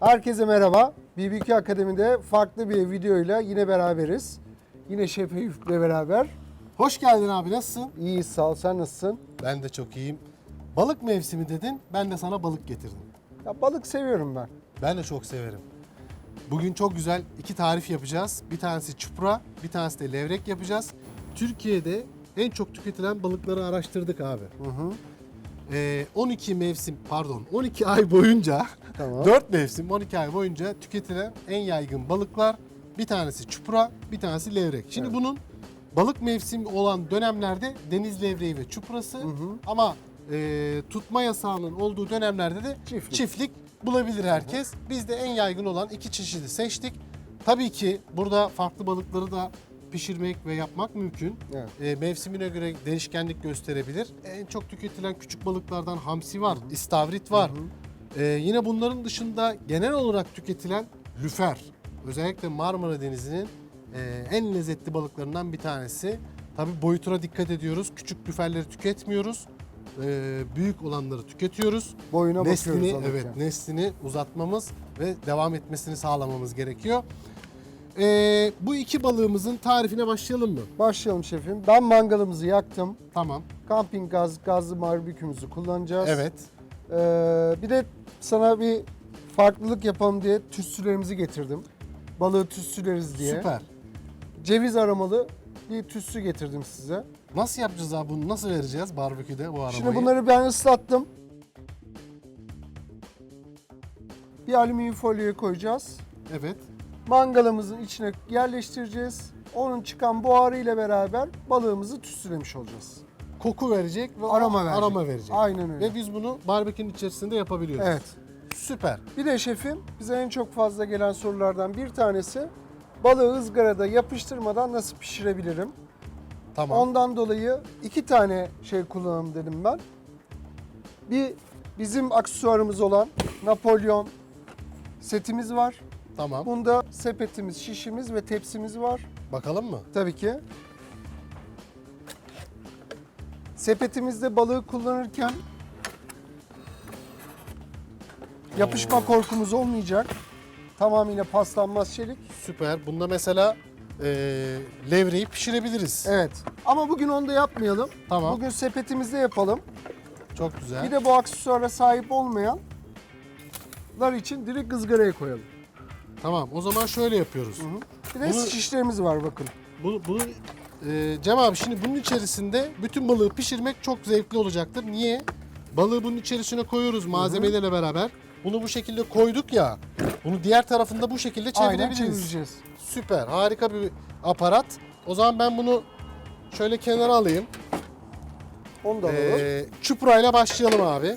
Herkese merhaba. BBQ Akademi'de farklı bir videoyla yine beraberiz. Yine Şef Eyüp'le beraber. Hoş geldin abi nasılsın? İyiyiz sağ ol. Sen nasılsın? Ben de çok iyiyim. Balık mevsimi dedin, ben de sana balık getirdim. Ya balık seviyorum ben. Ben de çok severim. Bugün çok güzel iki tarif yapacağız. Bir tanesi çupra, bir tanesi de levrek yapacağız. Türkiye'de en çok tüketilen balıkları araştırdık abi. Ee, 12 mevsim, pardon 12 ay boyunca, Tamam. 4 mevsim 12 ay boyunca tüketilen en yaygın balıklar bir tanesi çupra, bir tanesi levrek. Şimdi bunun balık mevsimi olan dönemlerde deniz levreği ve çuprası ama e, tutma yasağının olduğu dönemlerde de Çiftlik. çiftlik bulabilir herkes. Biz de en yaygın olan iki çeşidi seçtik. Tabii ki burada farklı balıkları da pişirmek ve yapmak mümkün. Evet. E, mevsimine göre değişkenlik gösterebilir. En çok tüketilen küçük balıklardan hamsi var, istavrit var. E, yine bunların dışında genel olarak tüketilen lüfer. Özellikle Marmara Denizi'nin e, en lezzetli balıklarından bir tanesi. Tabii boyutuna dikkat ediyoruz. Küçük lüferleri tüketmiyoruz. E, büyük olanları tüketiyoruz. Boyuna Neslini, bakıyoruz alırken. evet, neslini uzatmamız ve devam etmesini sağlamamız gerekiyor. E, bu iki balığımızın tarifine başlayalım mı? Başlayalım şefim. Ben mangalımızı yaktım. Tamam. Kamping gaz, gazlı barbekümüzü kullanacağız. Evet. Ee, bir de sana bir farklılık yapalım diye tütsülerimizi getirdim. Balığı tütsüleriz diye. Süper. Ceviz aromalı bir tütsü getirdim size. Nasıl yapacağız abi bunu? Nasıl vereceğiz barbeküde bu arabayı? Şimdi bunları ben ıslattım. Bir alüminyum folyoya koyacağız. Evet. Mangalımızın içine yerleştireceğiz. Onun çıkan buharı ile beraber balığımızı tütsülemiş olacağız. Koku verecek ve Aroma verecek. aroma verecek. Aynen öyle. Ve biz bunu barbekünün içerisinde yapabiliyoruz. Evet. Süper. Bir de şefim bize en çok fazla gelen sorulardan bir tanesi balığı ızgarada yapıştırmadan nasıl pişirebilirim? Tamam. Ondan dolayı iki tane şey kullanalım dedim ben. Bir bizim aksesuarımız olan Napolyon setimiz var. Tamam. Bunda sepetimiz, şişimiz ve tepsimiz var. Bakalım mı? Tabii ki. Sepetimizde balığı kullanırken yapışma korkumuz olmayacak. Tamamıyla paslanmaz çelik. Süper. Bunda mesela e, levreyi pişirebiliriz. Evet. Ama bugün onu da yapmayalım. Tamam. Bugün sepetimizde yapalım. Çok güzel. Bir de bu aksesuara sahip olmayanlar için direkt ızgaraya koyalım. Tamam. O zaman şöyle yapıyoruz. Bir de Bunu- şişlerimiz var bakın. Bunu, bunu e, Cem abi şimdi bunun içerisinde bütün balığı pişirmek çok zevkli olacaktır. Niye? Balığı bunun içerisine koyuyoruz malzemelerle beraber. Bunu bu şekilde koyduk ya. Bunu diğer tarafında bu şekilde Aynen çevirebiliriz. çevireceğiz. Süper. Harika bir aparat. O zaman ben bunu şöyle kenara alayım. Onu da alalım. Ee, çuprayla başlayalım abi.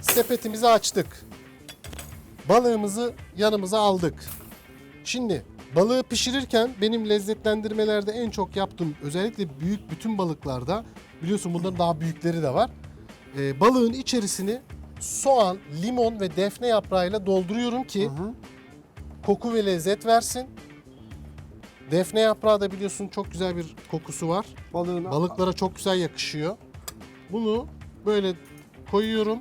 Sepetimizi açtık. Balığımızı yanımıza aldık. Şimdi balığı pişirirken benim lezzetlendirmelerde en çok yaptığım özellikle büyük bütün balıklarda biliyorsun bunların daha büyükleri de var. Ee, balığın içerisini soğan, limon ve defne yaprağıyla dolduruyorum ki koku ve lezzet versin. Defne yaprağı da biliyorsun çok güzel bir kokusu var. Balığın Balıklara çok güzel yakışıyor. Bunu böyle koyuyorum.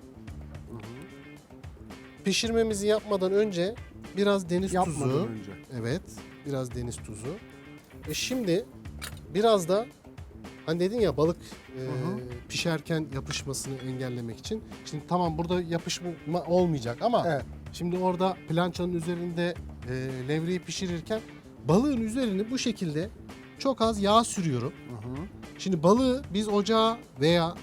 Pişirmemizi yapmadan önce biraz deniz Yapmadan tuzu. önce. Evet, biraz deniz tuzu. E şimdi biraz da hani dedin ya balık e, pişerken yapışmasını engellemek için. Şimdi tamam burada yapışma olmayacak ama Evet. şimdi orada plançanın üzerinde e, levreyi pişirirken balığın üzerine bu şekilde çok az yağ sürüyorum. Şimdi balığı biz ocağa veya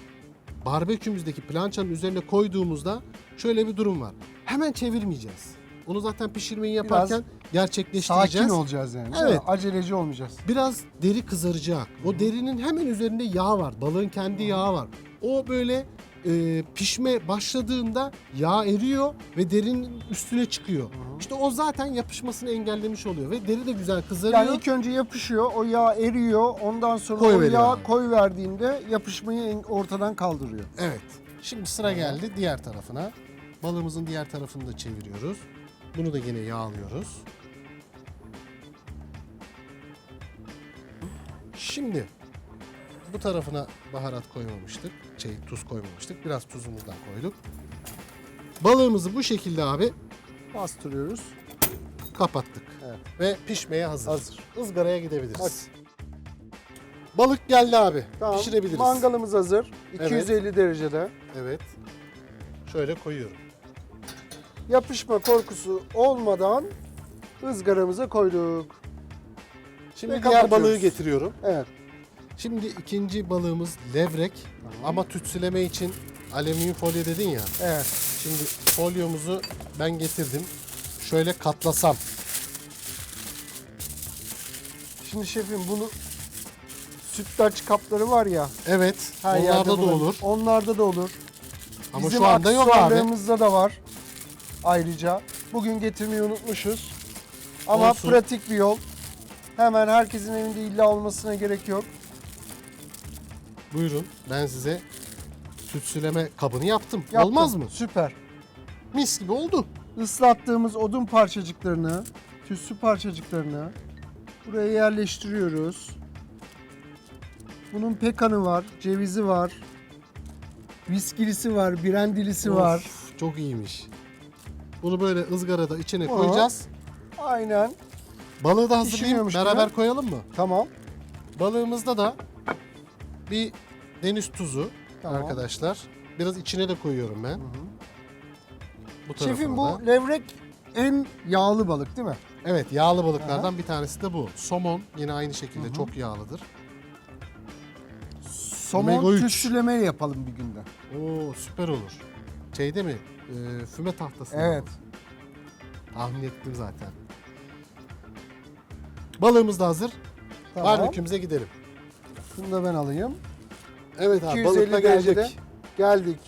barbekümüzdeki plançanın üzerine koyduğumuzda şöyle bir durum var. Hemen çevirmeyeceğiz. Onu zaten pişirmeyi yaparken gerçekleştireceğiz. Sakin olacağız yani. Evet. Aceleci olmayacağız. Biraz deri kızaracak. O derinin hemen üzerinde yağ var. Balığın kendi yağı var. O böyle e, pişme başladığında yağ eriyor ve derinin üstüne çıkıyor. İşte o zaten yapışmasını engellemiş oluyor ve deri de güzel kızarıyor. Yani ilk önce yapışıyor, o yağ eriyor. Ondan sonra Koy o veriyor yağ abi. koy verdiğinde yapışmayı en- ortadan kaldırıyor. Evet. Şimdi sıra geldi diğer tarafına. Balığımızın diğer tarafını da çeviriyoruz. Bunu da yine yağlıyoruz. Şimdi bu tarafına baharat koymamıştık. Şey tuz koymamıştık. Biraz tuzumuzdan koyduk. Balığımızı bu şekilde abi Bastırıyoruz. Kapattık. Evet. Ve pişmeye hazır. Hazır. Izgaraya gidebiliriz. Hadi. Balık geldi abi. Tamam. Pişirebiliriz. Mangalımız hazır. 250 derecede. Evet. Şöyle koyuyorum. Yapışma korkusu olmadan ızgaramıza koyduk. Şimdi Ve diğer balığı getiriyorum. Evet. Şimdi ikinci balığımız levrek. Ama tütsüleme için alüminyum folyo dedin ya. Evet. Şimdi folyomuzu ben getirdim. Şöyle katlasam. Şimdi şefim bunu sütlaç kapları var ya. Evet. Her onlarda yerde da olur. Onlarda da olur. Ama Bizim şu anda yok abi. aksesuarlarımızda da var. Ayrıca bugün getirmeyi unutmuşuz. Ama Olsun. pratik bir yol. Hemen herkesin evinde illa olmasına gerek yok. Buyurun. Ben size tütsüleme kabını yaptım. Yaptım. Olmaz mı? Süper. Mis gibi oldu. Islattığımız odun parçacıklarını, tütsü parçacıklarını buraya yerleştiriyoruz. Bunun pekanı var, cevizi var, viskilisi var, birendilisi var. Of, çok iyiymiş. Bunu böyle ızgarada içine Bunu koyacağız. Aynen. Balığı da hazırlayayım. Beraber gibi. koyalım mı? Tamam. Balığımızda da bir deniz tuzu Tamam. arkadaşlar. Biraz içine de koyuyorum ben. Bu tarafına Şefim da. bu levrek en yağlı balık değil mi? Evet yağlı balıklardan bir tanesi de bu. Somon yine aynı şekilde çok yağlıdır. Somon tütsüleme yapalım bir günde. Oo süper olur. Şeyde mi? Ee, füme tahtasında Evet. Tahmin ettim zaten. Balığımız da hazır. Tamam. Barbekümüze gidelim. Şunu da ben alayım. Evet abi 250 balıkla derecede geldik. geldik.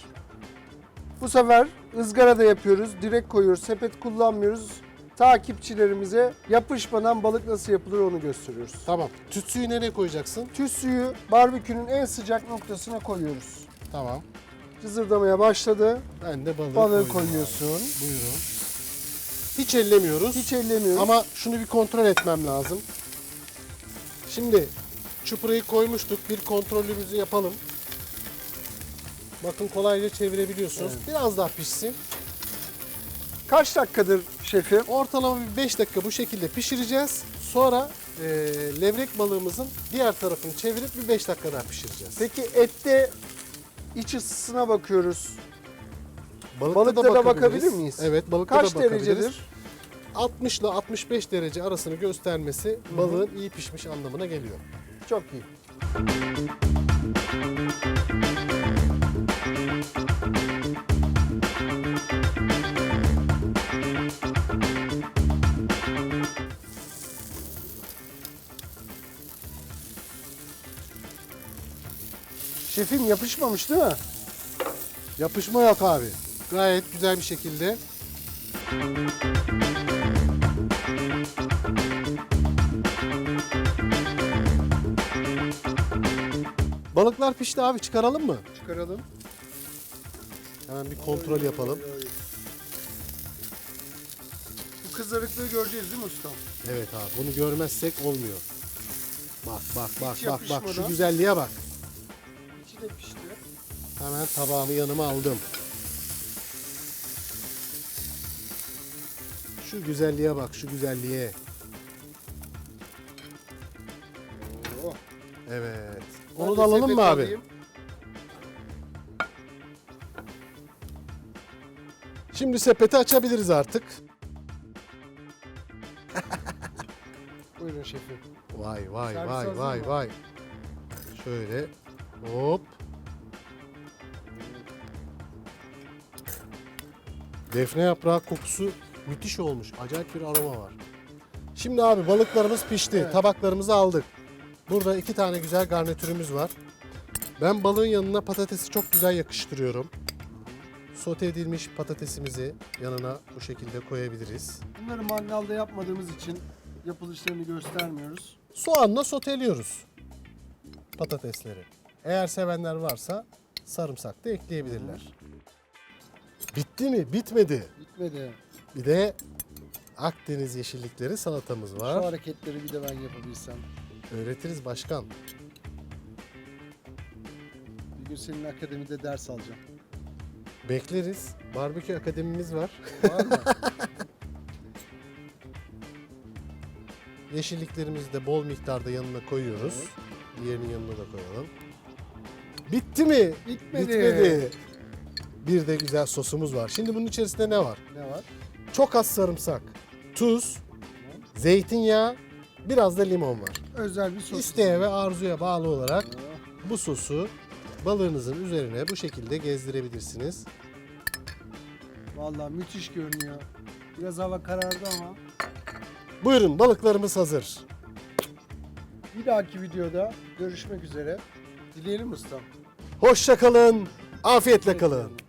Bu sefer ızgarada yapıyoruz. Direkt koyuyoruz. Sepet kullanmıyoruz. Takipçilerimize yapışmadan balık nasıl yapılır onu gösteriyoruz. Tamam. Tütsüyü nereye koyacaksın? Tütsüyü barbekünün en sıcak noktasına koyuyoruz. Tamam. Cızırdamaya başladı. Ben de balığı, Balığı koydum koyuyorsun. Buyurun. Hiç ellemiyoruz. Hiç ellemiyoruz. Ama şunu bir kontrol etmem lazım. Şimdi çuprayı koymuştuk. Bir kontrolümüzü yapalım. Bakın kolayca çevirebiliyorsunuz. Biraz daha pişsin. Kaç dakikadır şefim? Ortalama bir 5 dakika bu şekilde pişireceğiz. Sonra e, levrek balığımızın diğer tarafını çevirip bir 5 dakika daha pişireceğiz. Peki ette iç ısısına bakıyoruz. Balıkta, Balıkta da bakabiliriz. bakabilir miyiz? Evet balıkta Kaç da bakabiliriz. derecedir? 60 ile 65 derece arasını göstermesi balığın iyi pişmiş anlamına geliyor. Çok iyi. Şefim yapışmamış değil mi? Yapışma yok abi. Gayet güzel bir şekilde. Balıklar pişti abi çıkaralım mı? Çıkaralım. Hemen bir kontrol yapalım. Bu kızarıklığı göreceğiz değil mi ustam? Evet abi bunu görmezsek olmuyor. Bak bak bak bak bak şu yapışmadan. güzelliğe bak. De pişti. Hemen tabağımı yanıma aldım. Şu güzelliğe bak şu güzelliğe. Oo. Evet. Onu da alalım mı abi? alayım. Şimdi sepeti açabiliriz artık. Buyurun şefim. Vay vay Servis vay hazır vay mı? vay. Şöyle hop. Defne yaprağı kokusu müthiş olmuş. Acayip bir aroma var. Şimdi abi balıklarımız pişti. Evet. Tabaklarımızı aldık. Burada iki tane güzel garnitürümüz var. Ben balığın yanına patatesi çok güzel yakıştırıyorum. Sote edilmiş patatesimizi yanına bu şekilde koyabiliriz. Bunları mangalda yapmadığımız için yapılışlarını göstermiyoruz. Soğanla soteliyoruz patatesleri. Eğer sevenler varsa sarımsak da ekleyebilirler. Bitti mi? Bitmedi. Bitmedi. Bir de Akdeniz yeşillikleri salatamız var. Şu hareketleri bir de ben yapabilsem. Öğretiriz başkan. Bir gün senin akademide ders alacağım. Bekleriz. Barbekü akademimiz var. Var mı? Yeşilliklerimizi de bol miktarda yanına koyuyoruz. Diğerinin yanına da koyalım. Bitti mi? Bitmedi. Bitmedi. Bir de güzel sosumuz var. Şimdi bunun içerisinde ne var? Ne var? Çok az sarımsak, tuz, zeytinyağı, biraz da limon var. Özel bir sos. İsteğe ve arzuya bağlı olarak bu sosu balığınızın üzerine bu şekilde gezdirebilirsiniz. Vallahi müthiş görünüyor. Biraz hava karardı ama Buyurun balıklarımız hazır. bir dahaki videoda görüşmek üzere. Dileyelim ustam. Hoşça kalın, afiyetle kalın.